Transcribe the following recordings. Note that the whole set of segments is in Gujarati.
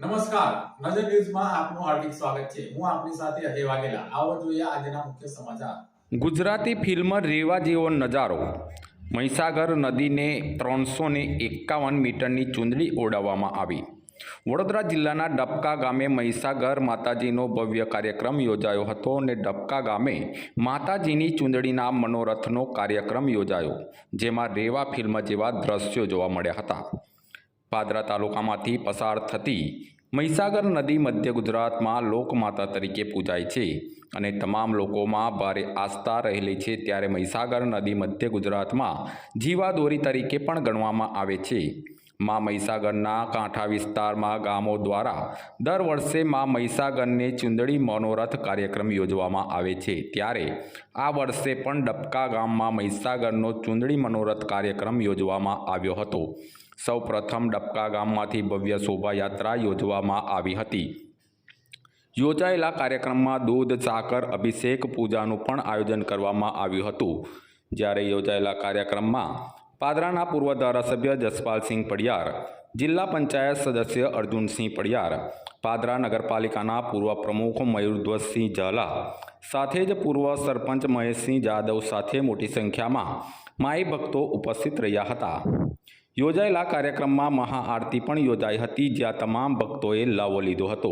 નમસ્કાર. નજર ન્યૂઝમાં આપનું હાર્દિક સ્વાગત છે. હું આપની સાથે અજય વાઘેલા. આવો જોઈએ આજના મુખ્ય સમાચાર. ગુજરાતી ફિલ્મ રેવા જેવો નજારો. મહીસાગર નદીને ત્રણસો ને એકાવન મીટરની ચૂંદડી ઓડાવવામાં આવી. વડોદરા જિલ્લાના ડબકા ગામે મહીસાગર માતાજીનો ભવ્ય કાર્યક્રમ યોજાયો હતો અને ડબકા ગામે માતાજીની ચૂંદડીના મનોરથનો કાર્યક્રમ યોજાયો, જેમાં રેવા ફિલ્મ જેવા દ્રશ્યો જોવા મળ્યા હતા. પાદરા તાલુકામાંથી પસાર થતી મહીસાગર નદી મધ્ય ગુજરાતમાં લોકમાતા તરીકે પૂજાય છે અને તમામ લોકોમાં ભારે આસ્થા રહેલી છે ત્યારે મહીસાગર નદી મધ્ય ગુજરાતમાં જીવાદોરી તરીકે પણ ગણવામાં આવે છે. મા મહીસાગરના કાંઠા વિસ્તારમાં ગામો દ્વારા દર વર્ષે મા મહીસાગરને ચૂંદડી મનોરથ કાર્યક્રમ યોજવામાં આવે છે. ત્યારે આ વર્ષે પણ ડબકા ગામમાં મહીસાગરનો ચૂંદડી મનોરથ કાર્યક્રમ યોજવામાં આવ્યો હતો. સૌ પ્રથમ ડબકા ગામમાંથી ભવ્ય શોભાયાત્રા યોજવામાં આવી હતી. યોજાયેલા કાર્યક્રમમાં દૂધ, સાકર, અભિષેક, પૂજાનું પણ આયોજન કરવામાં આવ્યું હતું. જ્યારે યોજાયેલા કાર્યક્રમમાં પાદરાના પૂર્વ ધારાસભ્ય જસપાલસિંહ પડિયાર, જિલ્લા પંચાયત સદસ્ય અર્જુનસિંહ પડિયાર, પાદરા નગરપાલિકાના પૂર્વ પ્રમુખ મયુરધ્વજસિંહ ઝાલા, સાથે જ પૂર્વ સરપંચ મહેશસિંહ જાદવ સાથે મોટી સંખ્યામાં માઈ ભક્તો ઉપસ્થિત રહ્યા હતા. યોજાયેલા કાર્યક્રમમાં મહાઆરતી પણ યોજાઈ હતી, જ્યાં તમામ ભક્તોએ લાવો લીધો હતો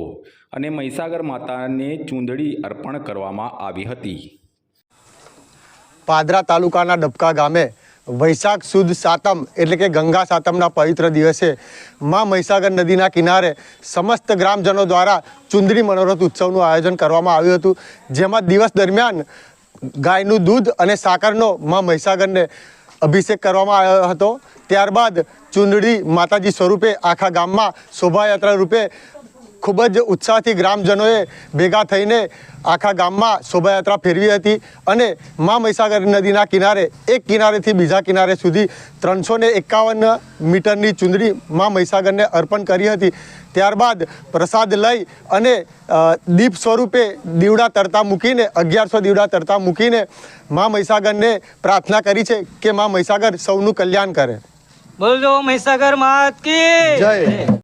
અને મહીસાગર માતાને ચૂંદડી અર્પણ કરવામાં આવી હતી. પાદરા તાલુકાના ડબકા ગામે વૈશાખ સુદ સાતમ એટલે કે ગંગા સાતમના પવિત્ર દિવસે માં મહીસાગર નદીના કિનારે સમસ્ત ગ્રામજનો દ્વારા ચુંદડી મનોરથ ઉત્સવનું આયોજન કરવામાં આવ્યું હતું. જેમાં દિવસ દરમિયાન ગાયનું દૂધ અને સાકરનો માં મહીસાગરને અભિષેક કરવામાં આવ્યો હતો. ત્યારબાદ ચુંદડી માતાજી સ્વરૂપે આખા ગામમાં શોભાયાત્રા રૂપે ખૂબ જ ઉત્સાહથી ગ્રામજનોએ ભેગા થઈને આખા ગામમાં શોભાયાત્રા ફેરવી હતી અને મા મહીસાગર નદીના કિનારે એક કિનારેથી બીજા કિનારે સુધી ત્રણસો એકાવન મીટરની ચુંદડી મા મહીસાગરને અર્પણ કરી હતી. ત્યારબાદ પ્રસાદ લઈ અને દીપ સ્વરૂપે દીવડા તરતા મૂકીને અગિયારસો દીવડા તરતા મૂકીને મા મહીસાગરને પ્રાર્થના કરી છે કે મા મહીસાગર સૌનું કલ્યાણ કરે. બોલો મહીસાગર માત કી જય.